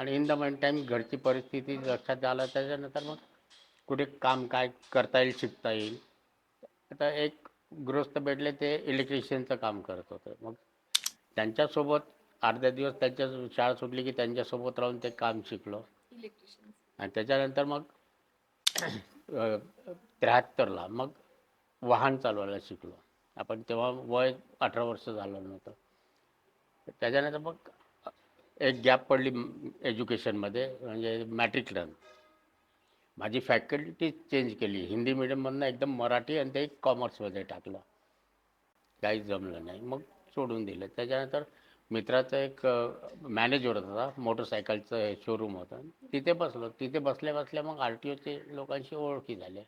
आणि in the main time घरची परिस्थिती लक्षात आलं त्याच्यानंतर मग कुठे काम काय करता येईल शिकता येईल. आता एक गृहस्थ भेटले ते इलेक्ट्रिशियनचं काम करत होते. मग त्यांच्यासोबत अर्ध्या दिवस त्यांच्या शाळा सुटली की त्यांच्यासोबत राहून ते काम शिकलो. इलेक्ट्रिशियन आणि त्याच्यानंतर मग त्र्याहत्तरला मग वाहन चालवायला शिकलो. आपण तेव्हा वय अठरा वर्ष झालं नव्हतं. त्याच्यानंतर मग एक गॅप पडली एज्युकेशनमध्ये म्हणजे मॅट्रिकलन माझी फॅकल्टी चेंज केली. हिंदी मिडियममधनं एकदम मराठी आणि ते कॉमर्समध्ये टाकलं. काहीच जमलं नाही. मग सोडून दिलं. त्याच्यानंतर मित्राचा एक मॅनेजर होता मोटरसायकलचं शोरूम होतं. तिथे बसलो. तिथे बसल्या बसल्या मग आर टी ओचे लोकांशी ओळखी झाल्या